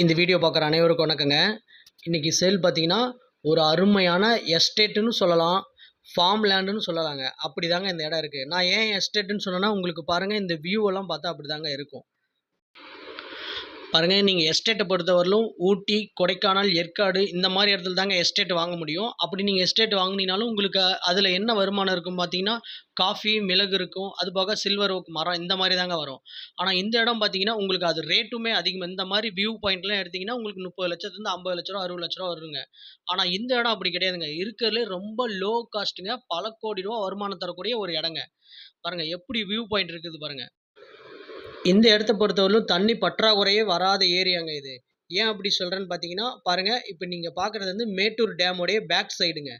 இந்த வீடியோ பார்க்குற அனைவருக்கும் வணக்கங்க. இன்றைக்கி சேல் பார்த்தீங்கன்னா ஒரு அருமையான எஸ்டேட்டுன்னு சொல்லலாம் ஃபார்ம் லேண்டுன்னு சொல்லலாங்க. அப்படி தாங்க இந்த இடம் இருக்குது நான் ஏன் எஸ்டேட்டுன்னு சொன்னேன்னா உங்களுக்கு பாருங்கள் இந்த வியூ எல்லாம் பார்த்தா அப்படி தாங்க இருக்கும். பாருங்கள் நீங்கள் எஸ்டேட்டை பொறுத்தவரையிலும் ஊட்டி கொடைக்கானல் ஏற்காடு இந்த மாதிரி இடத்துல தாங்க எஸ்டேட் வாங்க முடியும். அப்படி நீங்கள் எஸ்டேட் வாங்கினீங்கனாலும் உங்களுக்கு அதில் என்ன வருமானம் இருக்கும் பார்த்தீங்கன்னா காஃபி மிளகு இருக்கும். அது போக சில்வர் ஓக் மரம் இந்த மாதிரி தாங்க வரும். ஆனால் இந்த இடம் பார்த்தீங்கன்னா உங்களுக்கு அது ரேட்டுமே அதிகம். இந்த மாதிரி வியூ பாயிண்ட்லாம் எடுத்தீங்கன்னா உங்களுக்கு முப்பது லட்சத்துலேருந்து ஐம்பது லட்ச ரூபா அறுபது லட்ச ரூபா வருங்க. ஆனால் இந்த இடம் அப்படி கிடையாதுங்க. இருக்கிறதுலே ரொம்ப லோ காஸ்ட்டுங்க பல கோடி ரூபா வருமானம் தரக்கூடிய ஒரு இடங்க. பாருங்க எப்படி வியூ பாயிண்ட் இருக்குது பாருங்கள் இந்த இடத்த பொறுத்தவரையிலும் தண்ணி பற்றாக்குறையே வராத ஏரியாங்க இது. ஏன் அப்படி சொல்கிறேன்னு பார்த்தீங்கன்னா பாருங்கள் இப்போ நீங்கள் பார்க்குறது வந்து மேட்டூர் டேமுடைய பேக் சைடுங்க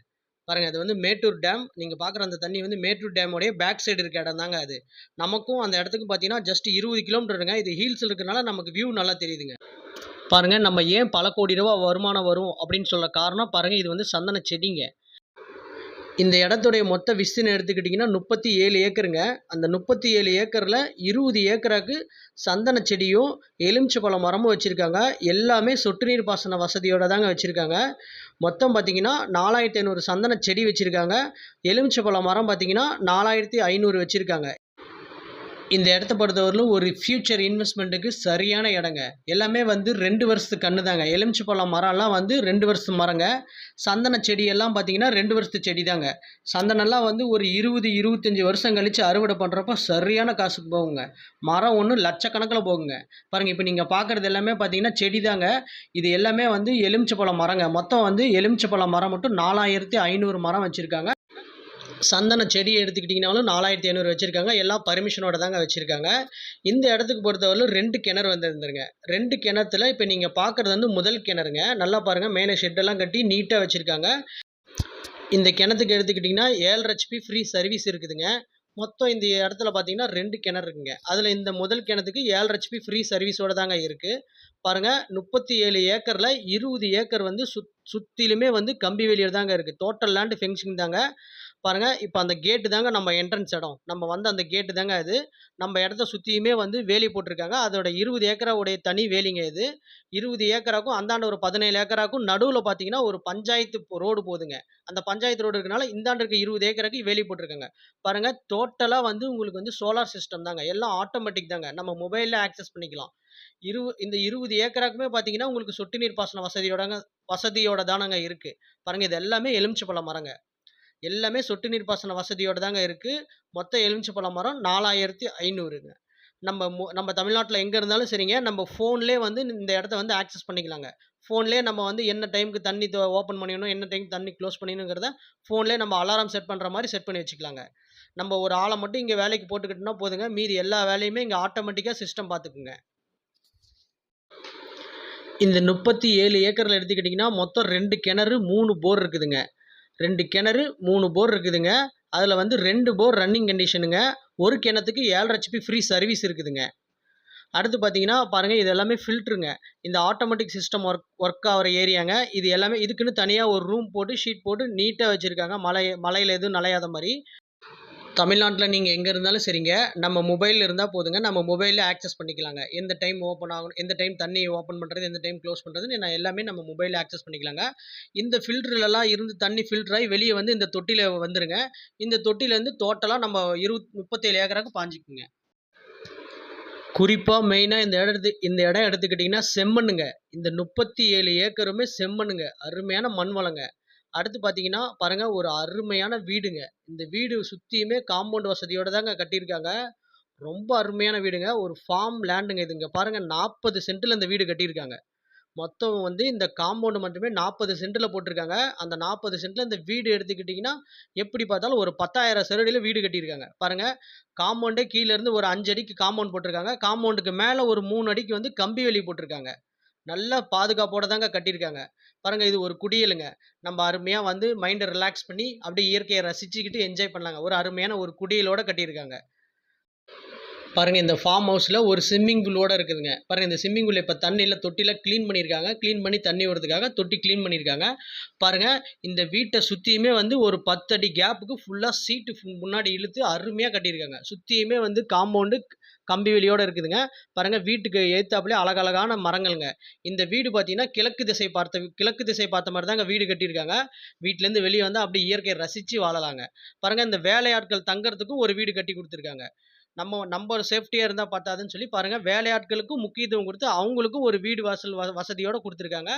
பாருங்கள் அது வந்து மேட்டூர் டேம் நீங்கள் பார்க்குற அந்த தண்ணி வந்து மேட்டூர் டேமுடைய பேக் சைடு இருக்க இடம் தாங்க அது. நமக்கும் அந்த இடத்துக்கு பார்த்தீங்கன்னா ஜஸ்ட் இருபது கிலோமீட்டருங்க. இது ஹீல்ஸ் இருக்கிறனால நமக்கு வியூ நல்லா தெரியுதுங்க. பாருங்கள் நம்ம ஏன் பல கோடி ரூபா வருமானம் வரும் அப்படின்னு சொல்ல காரணம் பாருங்கள் இது வந்து சந்தன செடிங்க. இந்த இடத்துடைய மொத்த விஸ்தின்னு எடுத்துக்கிட்டிங்கன்னா முப்பத்தி ஏழு ஏக்கருங்க. அந்த முப்பத்தி ஏழு ஏக்கரில் இருபது ஏக்கராக்கு சந்தன செடியும் எலுமிச்சை மரமும் வச்சுருக்காங்க. எல்லாமே சொட்டு நீர் பாசன வசதியோடு தாங்க வச்சுருக்காங்க. மொத்தம் பார்த்தீங்கன்னா நாலாயிரத்தி ஐநூறு சந்தன செடி வச்சுருக்காங்க. எலுமிச்சை மரம் பார்த்தீங்கன்னா நாலாயிரத்தி ஐநூறு வச்சுருக்காங்க. இந்த இடத்த பொறுத்தவரையிலும் ஒரு ஃப்யூச்சர் இன்வெஸ்ட்மெண்ட்டுக்கு சரியான இடங்க. எல்லாமே வந்து ரெண்டு வருஷத்து கன்று தாங்க எலுமிச்சு பழம் மரம்லாம் வந்து ரெண்டு வருஷத்து மரங்க. சந்தன செடியெல்லாம் பார்த்தீங்கன்னா ரெண்டு வருஷத்து செடி தாங்க சந்தனம்லாம் வந்து ஒரு இருபது இருபத்தஞ்சி வருஷம் கழித்து அறுவடை பண்ணுறப்ப சரியான காசுக்கு போகுங்க. மரம் ஒன்று லட்சக்கணக்கில் போகுங்க. பாருங்கள் இப்போ நீங்கள் பார்க்குறது எல்லாமே பார்த்தீங்கன்னா செடி தாங்க இது எல்லாமே வந்து எலுமிச்சு பழம் மரங்க. மொத்தம் வந்து எலுமிச்சு பழம் மரம் மட்டும் நாலாயிரத்தி ஐநூறு மரம் வச்சுருக்காங்க. சந்தன செடி எடுத்துக்கிட்டிங்கனாலும் நாலாயிரத்தி ஐநூறு வச்சுருக்காங்க. எல்லாம் பர்மிஷனோட தாங்க வச்சுருக்காங்க. இந்த இடத்துக்கு பொறுத்தவரையிலும் ரெண்டு கிணறு வந்துருந்துருங்க. ரெண்டு கிணத்துல இப்போ நீங்கள் பார்க்குறது வந்து முதல் கிணறுங்க. நல்லா பாருங்கள் மேலே ஷெட்டெல்லாம் கட்டி நீட்டாக வச்சுருக்காங்க. இந்த கிணத்துக்கு எடுத்துக்கிட்டிங்கன்னா ஏழு ஹெச்பி ஃப்ரீ சர்வீஸ் இருக்குதுங்க. மொத்தம் இந்த இடத்துல பார்த்தீங்கன்னா ரெண்டு கிணறு இருக்குங்க. அதில் இந்த முதல் கிணத்துக்கு ஏழு ஹெச்பி ஃப்ரீ சர்வீஸோடு தாங்க இருக்குது பாருங்கள் முப்பத்தி ஏழு ஏக்கரில் இருபது ஏக்கர் வந்து சுத் சுற்றிலுமே வந்து கம்பி வேலியில் தாங்க இருக்குது டோட்டல் லேண்டு ஃபென்சிங் தாங்க. பாருங்கள் இப்போ அந்த கேட்டு தாங்க நம்ம என்ட்ரன்ஸ் இடம். நம்ம வந்து அந்த கேட்டு தாங்க இது நம்ம இடத்த சுற்றியுமே வந்து வேலி போட்டிருக்காங்க. அதோட இருபது ஏக்கராவுடைய தனி வேலிங்க இது. இருபது ஏக்கராக்கும் அந்தாண்ட ஒரு பதினேழு ஏக்கராக்கும் நடுவில் பார்த்தீங்கன்னா ஒரு பஞ்சாயத்து ரோடு போதுங்க. அந்த பஞ்சாயத்து ரோடு இருக்கனால இந்தாண்டு இருக்க இருபது ஏக்கராக்கு வேலி போட்டிருக்காங்க. பாருங்கள் டோட்டலாக வந்து உங்களுக்கு வந்து சோலார் சிஸ்டம் தாங்க. எல்லாம் ஆட்டோமேட்டிக் தாங்க. நம்ம மொபைலில் ஆக்சஸ் பண்ணிக்கலாம். இருப இந்த இருபது ஏக்கராக்குமே பார்த்தீங்கன்னா உங்களுக்கு சொட்டு நீர் பாசன வசதியோடங்க வசதியோட தானங்க இருக்குது பாருங்கள் இது எல்லாமே எலுமிச்சை பழம் மரங்க. எல்லாமே சொட்டு நீர் பாசன வசதியோட தாங்க இருக்குது மொத்தம் எலுமிச்சை பழம் மரம் நாலாயிரத்தி ஐநூறுங்க. நம்ம மு நம்ம தமிழ்நாட்டில் எங்கே இருந்தாலும் சரிங்க நம்ம ஃபோன்லேயே வந்து இந்த இடத்த வந்து ஆக்சஸ் பண்ணிக்கலாங்க. ஃபோன்லேயே நம்ம வந்து என்ன டைமுக்கு தண்ணி ஓப்பன் பண்ணிடணும் என்ன டைம் தண்ணி க்ளோஸ் பண்ணிடணுங்கிறத ஃபோன்லேயே நம்ம அலாரம் செட் பண்ணுற மாதிரி செட் பண்ணி வச்சுக்கலாங்க. நம்ம ஒரு ஆளை மட்டும் இங்கே வேலைக்கு போட்டுக்கிட்டோம்னா போதுங்க மீதி எல்லா வேலையுமே இங்கே ஆட்டோமேட்டிக்காக சிஸ்டம் பார்த்துக்குங்க இந்த முப்பத்தி ஏழு ஏக்கரில் எடுத்துக்கிட்டிங்கன்னா மொத்தம் ரெண்டு கிணறு மூணு போர் இருக்குதுங்க. ரெண்டு கிணறு மூணு போர் இருக்குதுங்க. அதில் வந்து ரெண்டு போர் ரன்னிங் கண்டிஷனுங்க ஒரு கிணத்துக்கு ஏழரை ஹெச்பி ஃப்ரீ சர்வீஸ் இருக்குதுங்க. அடுத்து பார்த்தீங்கன்னா பாருங்கள் இது எல்லாமே ஃபில்ட்ருங்க இந்த ஆட்டோமேட்டிக் சிஸ்டம் ஒர்க் ஒர்க் ஆகிற ஏரியாங்க இது எல்லாமே இதுக்குன்னு தனியாக ஒரு ரூம் போட்டு ஷீட் போட்டு நீட்டாக வச்சுருக்காங்க. மலை மலையில் எதுவும் நலையாத மாதிரி. தமிழ்நாட்டில் நீங்கள் எங்கே இருந்தாலும் சரிங்க. நம்ம மொபைலில் இருந்தால் போதுங்க. நம்ம மொபைலில் ஆக்சஸ் பண்ணிக்கலாங்க. எந்த டைம் ஓப்பன் ஆகணும் எந்த டைம் தண்ணி ஓப்பன் பண்ணுறது எந்த டைம் க்ளோஸ் பண்ணுறதுன்னு நான் எல்லாமே நம்ம மொபைலில் ஆக்சஸ் பண்ணிக்கலாங்க. இந்த ஃபில்டர்லலாம் இருந்து தண்ணி ஃபில்டர் ஆகி வெளியே வந்து இந்த தொட்டியில் வந்துருங்க. இந்த தொட்டிலேருந்து டோட்டலாக நம்ம இருபத் முப்பத்தேழு ஏக்கராக்கு பாஞ்சிக்குங்க. குறிப்பாக மெயினாக இந்த இடத்து இந்த இடம் எடுத்துக்கிட்டிங்கன்னா செம்மண்ணுங்க. இந்த முப்பத்தி ஏழு ஏக்கருமே செம்மண்ணுங்க. அருமையான மண் வளங்க. அடுத்து பார்த்தீங்கன்னா பாருங்கள் ஒரு அருமையான வீடுங்க. இந்த வீடு சுற்றியுமே காம்பவுண்ட் வசதியோடு தாங்க கட்டியிருக்காங்க. ரொம்ப அருமையான வீடுங்க. ஒரு ஃபார்ம் லேண்டுங்க இதுங்க. பாருங்கள் நாற்பது சென்ட்டில் இந்த வீடு கட்டியிருக்காங்க. மொத்தம் வந்து இந்த காம்பவுண்டு மட்டுமே நாற்பது சென்ட்டில் போட்டிருக்காங்க. அந்த நாற்பது சென்ட்டில் இந்த வீடு எடுத்துக்கிட்டிங்கன்னா எப்படி பார்த்தாலும் ஒரு பத்தாயிரம் சரடியில் வீடு கட்டியிருக்காங்க. பாருங்கள் காம்பவுண்டே கீழேருந்து ஒரு அஞ்சு அடிக்கு காம்பவுண்ட் போட்டிருக்காங்க. காம்பவுண்டுக்கு மேலே ஒரு மூணு அடிக்கு வந்து கம்பி வேலி போட்டிருக்காங்க. நல்ல பாதுகாப்போடு தாங்க கட்டியிருக்காங்க. பாருங்கள் இது ஒரு குடியலுங்க. நம்ம அருமையாக வந்து மைண்டை ரிலாக்ஸ் பண்ணி அப்படியே இயற்கையை ரசிச்சுக்கிட்டு என்ஜாய் பண்ணலாங்க. ஒரு அருமையான ஒரு குடியலோட கட்டியிருக்காங்க. பாருங்கள் இந்த ஃபார்ம் ஹவுஸில் ஒரு ஸ்விம்மிங் பூலோடு இருக்குதுங்க. பாருங்கள் இந்த ஸ்விம்மிங் பூல் இப்போ தண்ணியில் தொட்டியில் க்ளீன் பண்ணியிருக்காங்க க்ளீன் பண்ணி தண்ணி விடுறதுக்காக தொட்டி க்ளீன் பண்ணியிருக்காங்க பாருங்க இந்த வீட்டை சுற்றியுமே வந்து ஒரு பத்து அடி கேப்புக்கு ஃபுல்லாக சீட்டு முன்னாடி இழுத்து அருமையாக கட்டியிருக்காங்க. சுற்றியுமே வந்து காம்பவுண்டு கம்பி வெளியோடு இருக்குதுங்க. பாருங்கள் வீட்டுக்கு ஏற்றாப்புலே அழகழகான மரங்கள்ங்க. இந்த வீடு பார்த்தீங்கன்னா கிழக்கு திசை பார்த்த கிழக்கு திசை பார்த்த மாதிரி தாங்க வீடு கட்டியிருக்காங்க. வீட்டிலேருந்து வெளியே வந்து அப்படியே இயற்கையை ரசித்து வாழலாங்க. பாருங்கள் இந்த வேலையாட்கள் தங்குறதுக்கும் ஒரு வீடு கட்டி கொடுத்துருக்காங்க. நம்ம நம்ம சேஃப்டியாக இருந்தால் பத்தாதுன்னு சொல்லி பாருங்கள் வேலையாட்களுக்கும் முக்கியத்துவம் கொடுத்து அவங்களுக்கும் ஒரு வீடு வாசல் வ வசதியோடு கொடுத்துருக்காங்க.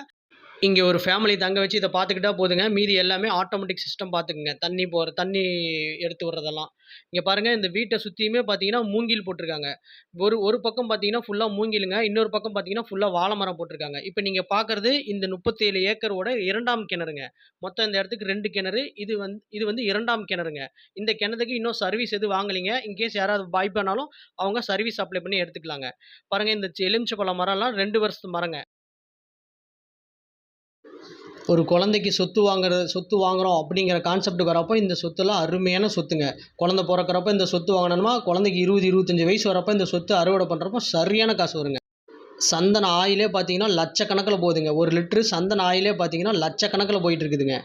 இங்கே ஒரு ஃபேமிலி தங்க வச்சு இதை பார்த்துக்கிட்டா போதுங்க. மீதி எல்லாமே ஆட்டோமேட்டிக் சிஸ்டம் பார்த்துக்குங்க. தண்ணி போகிற தண்ணி எடுத்து விட்றதெல்லாம். இங்கே பாருங்கள் இந்த வீட்டை சுற்றியுமே பார்த்தீங்கன்னா மூங்கில் போட்டிருக்காங்க. ஒரு ஒரு பக்கம் பார்த்தீங்கன்னா ஃபுல்லாக மூங்கிலுங்க. இன்னொரு பக்கம் பார்த்தீங்கன்னா ஃபுல்லாக வாழை மரம் போட்டிருக்காங்க. இப்போ நீங்கள் பார்க்குறது இந்த முப்பத்தேழு ஏக்கரோட இரண்டாம் கிணறுங்க. மொத்தம் இந்த இடத்துக்கு ரெண்டு கிணறு. இது வந்து இது வந்து இரண்டாம் கிணறுங்க. இந்த கிணத்துக்கு இன்னும் சர்வீஸ் எதுவும் வாங்கலைங்க. இன்கேஸ் யாராவது வாய்ப்பானாலும் அவங்க சர்வீஸ் அப்ளை பண்ணி எடுத்துக்கலாங்க. பாருங்கள் இந்த எலுமிச்சப்பழ மரம்லாம் ரெண்டு வருஷத்து மரங்க. ஒரு குழந்தைக்கு சொத்து வாங்குறது சொத்து வாங்குறோம் அப்படிங்கிற கான்செப்ட்டுக்கு வரப்போ இந்த சொத்துலாம் அருமையான சொத்துங்க. குழந்த பிறக்கிறப்ப இந்த சொத்து வாங்கணுமா? குழந்தைக்கு இருபது இருபத்தஞ்சி வயசு வரப்போ இந்த சொத்து அறுவடை பண்ணுறப்போ சரியான காசு வருங்க. சந்தன ஆயிலே பார்த்தீங்கன்னா லட்சக்கணக்கில் போகுதுங்க. ஒரு லிட்ரு சந்தன ஆயிலே பார்த்தீங்கன்னா லட்சக்கணக்கில் போயிட்டு இருக்குதுங்க.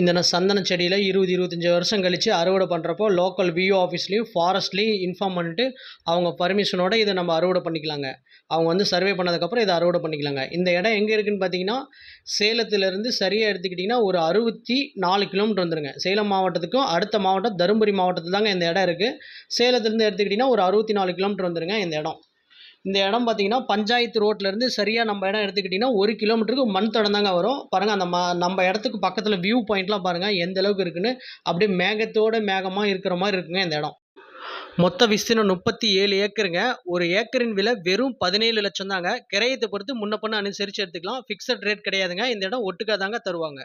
இந்த சந்தன செடியில் இருபது இருபத்தஞ்சி வருஷம் கழித்து அறுவடை பண்ணுறப்போ லோக்கல் விஓ ஆஃபீஸ்லேயும் ஃபாரஸ்ட்லேயும் இன்ஃபார்ம் பண்ணிட்டு அவங்க பர்மிஷனோட இதை நம்ம அறுவடை பண்ணிக்கலாங்க. அவங்க வந்து சர்வே பண்ணதுக்கப்புறம் இதை அறுவடை பண்ணிக்கலாங்க. இந்த இடம் எங்கே இருக்குன்னு பார்த்தீங்கன்னா சேலத்துலேருந்து சரியாக எடுத்துக்கிட்டிங்கன்னா ஒரு அறுபத்தி நாலு கிலோமீட்டர் வந்துருங்க. சேலம் மாவட்டத்துக்கும் அடுத்த மாவட்டம் தருமபுரி மாவட்டத்தில் தாங்க இந்த இடம் இருக்குது சேலத்துலேருந்து எடுத்துக்கிட்டிங்கன்னா ஒரு அறுபத்தி நாலு கிலோமீட்டர் வந்துருங்க இந்த இடம். இந்த இடம் பார்த்தீங்கன்னா பஞ்சாயத்து ரோட்லேருந்து சரியாக நம்ம இடம் எடுத்துக்கிட்டிங்கன்னா ஒரு கிலோமீட்டருக்கு மண் தடம் தாங்க வரும். பாருங்கள் அந்த ம நம்ம இடத்துக்கு பக்கத்தில் வியூ பாயிண்ட்லாம் பாருங்கள் எந்த அளவுக்கு இருக்குன்னு. அப்படியே மேகத்தோட மேகமாக இருக்கிற மாதிரி இருக்குங்க இந்த இடம். மொத்த விஸ்தீர்ணம் முப்பத்தி ஏழு ஏக்கருங்க. ஒரு ஏக்கரின் விலை வெறும் பதினேழு லட்சம் தாங்க. கிரையத்தை பொறுத்து முன்ன பண்ண அனுசரித்து எடுத்துக்கலாம். ஃபிக்ஸட் ரேட் கிடையாதுங்க. இந்த இடம் ஒட்டுக்காக தாங்க தருவாங்க.